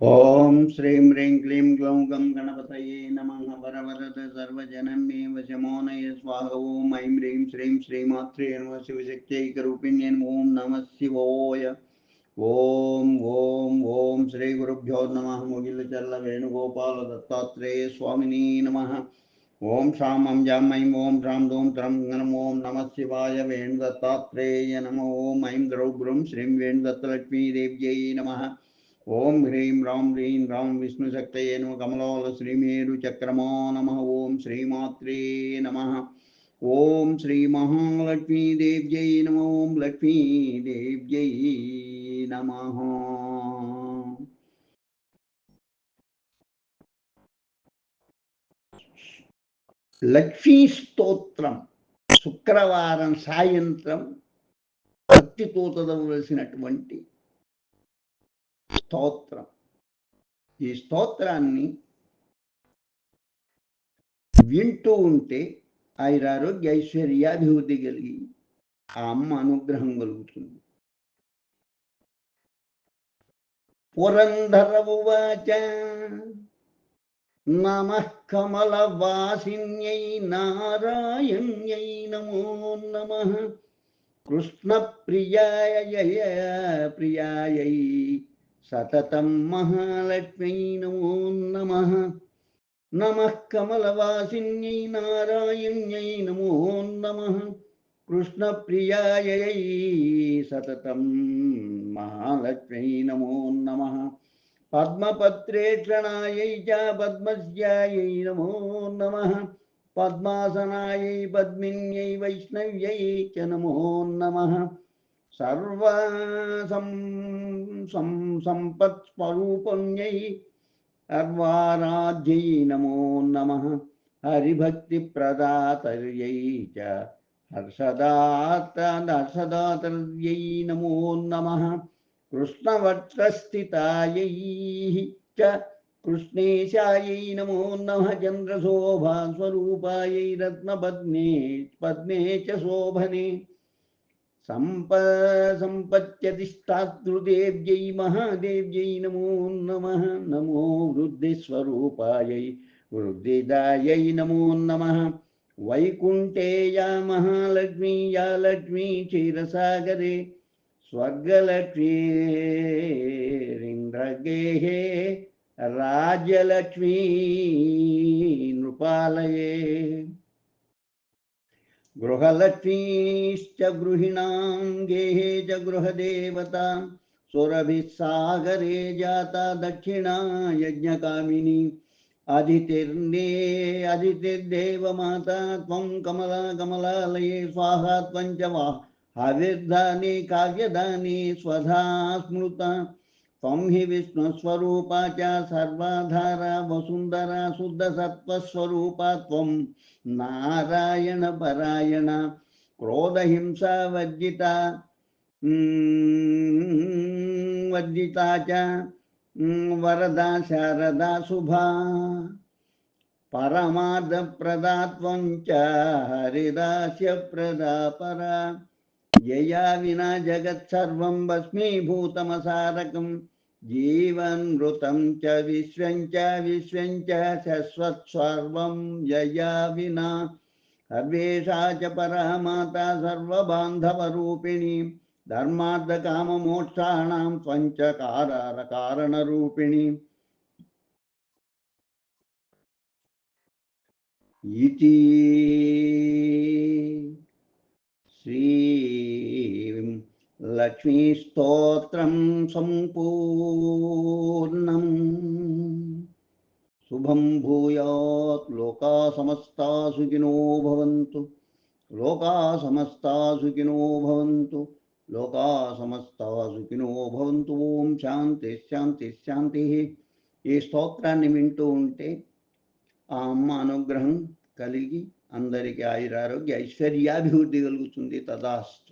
ॐ श्रीं ह्रीं क्लीं ग्लौं गं गणपतये नमः वरवरद सर्वजनं मे वशमोनय स्वाह ॐ ऐं ह्रीं श्रीं श्रीमात्रे नमः शिवशक्त्यैकरूपिण्यन् ॐ नमः शिवोय ॐ ॐ ॐ श्रीगुरुभ्यो नमः मुगिलचल्लवेणुगोपालदत्तात्रेय स्वामिनी नमः ॐ शां अं जां ऐं ॐ श्रां धूं त्रं गणम् ॐ नमः शिवाय वेणुदत्तात्रेय नमो ॐ ऐं द्रौग्रुं श्रीं वेणुदत्तलक्ष्मीदेव्यै नमः ఓం హ్రీం రాం హ్రీం రాం విష్ణు శక్తయే నమ కమలోల శ్రీమేరు చక్రమో నమ. ఓం శ్రీమాత్రే నమ. ఓం శ్రీ మహాలక్ష్మీదేవ్యై నమ. ఓం లక్ష్మీదేవ్యై నమ. లక్ష్మీ స్తోత్రం. శుక్రవారం సాయంత్రం భక్తితో చదవలసినటువంటి స్తోత్రం. ఈ స్తోత్రాన్ని వింటూ ఉంటే ఆయురారోగ్య ఐశ్వర్యాభివృద్ధి కలిగి ఆ అమ్మ అనుగ్రహం కలుగుతుంది. పురంధరవువాచ నమ కమలవాసిన్యై నారాయణ్యై నమో నమ. కృష్ణ ప్రియాయ ప్రియాయై सतत महालक्ष्मी नमो नमः। नमः कमलवासिन्यै नारायण्यै नमो नमः। कृष्णप्रियायै सततं महालक्ष्मी नमो नमः। पद्मपत्रेक्षणायै च पद्मस्यायै नमो नमः। पद्मासनायै पद्मिन्यै वैष्णव्यै च नमो नमः। सर्वसम्पत्स्वरूपङ्गै नमो नमः हरिभक्तिप्रदातर्यै च नमो नमः कृष्णवक्षस्थितायैः च कृष्णेशायै नमो नमः चन्द्रशोभास्वरूपायै रत्नपद्मे पद्मे च शोभने సంప సంపత్యతిష్టాతృదేవ్యై మహాదేవ్యై నమో నమ నమో వృద్ధిస్వరూపాయై వృద్ధిదాయై నమో నమ. వైకుంఠే యా మహాలక్ష్మీ యా లక్ష్మీ క్షీరసాగరే స్వర్గలక్ష్మీరింద్రగేహే రాజ్యలక్ష్మీ నృపాలయే. गृहलक्ष्मीश्च गृहिणां गेहे च गृहदेवता सुरभिः सागरे जाता दक्षिणा यज्ञकामिनी। अदितिर्ने अदितिर्देवमाता त्वं कमला, कमलालये, स्वाहा, त्वं च वा। हविर्दाने काव्यदाने स्वधा, स्मृता। त्वं हि विष्णुस्वरूपा च सर्वाधारा वसुन्धरा शुद्धसत्त्वस्वरूपा त्वं नारायणपरायण क्रोधहिंसा वर्जिता वर्जिता च वरदा शारदा शुभा। परमार्धप्रदा त्वं च हरिदास्य प्रदा परा। यया विना जगत्सर्वं भस्मीभूतमसारकम् जीवनमृतं च विश्वं च विश्वं च शश्वत्सर्वं यया विना सर्वेषा च परा माता सर्वबान्धवरूपिणी धर्मार्थकाममोक्षाणां पञ्चकारणरूपिणी इति। लक्ष्मीस्तोत्रं सम्पूर्णम् शुभं भूयात् लोका समस्ता सुखिनो भवन्तु लोका समस्ता सुखिनो भवन्तु लोका समस्ता సుఖినో భవంతు ఓం శాంతి శాంతి శాంతి ఈ స్తోత్రాన్ని వింటూ ఉంటే ఆ అమ్మ అనుగ్రహం కలిగి అందరికీ ఆయురారోగ్య ఐశ్వర్యాభివృద్ధి కలుగుతుంది తదాస్తు